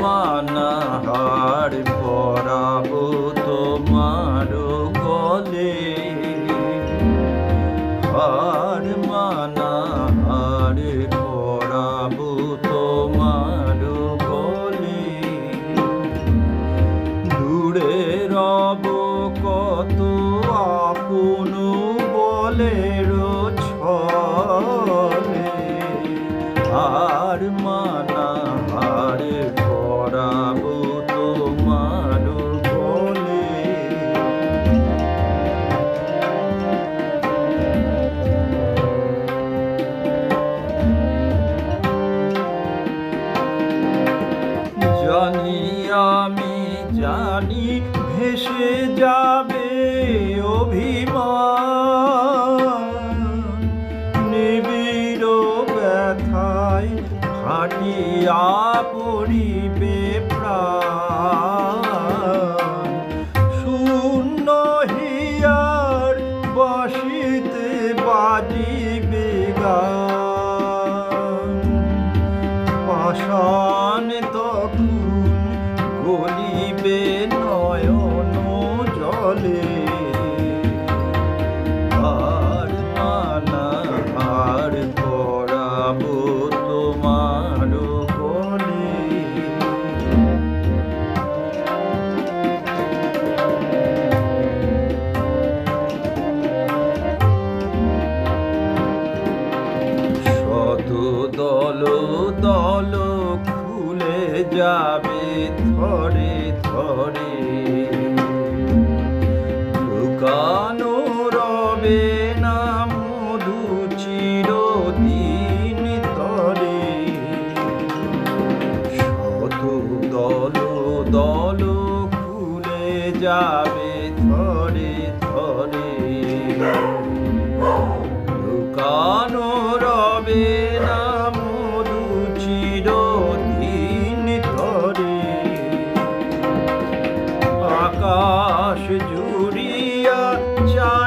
মানা হার পরাবো তোমার গলে। হার মানা হার পরাবো তোমার গলে। দূরে রব কত আপন বলের ছলে। আর মানা জানি ভেসে যাবে অভিমান। নিবিড় ব্যথায় ফাটিয়া পড়িবে শূন্য বসিতে পাষাণ তখন গলিবে নয়ন জলে। আর মানা আর পড়াবো তোমার যাবে ধরে থরে লুকানো রবে না মধু চিরদিন ধরে। শত দল দল খুলে যাবে আকাশ জুড়িয়া চা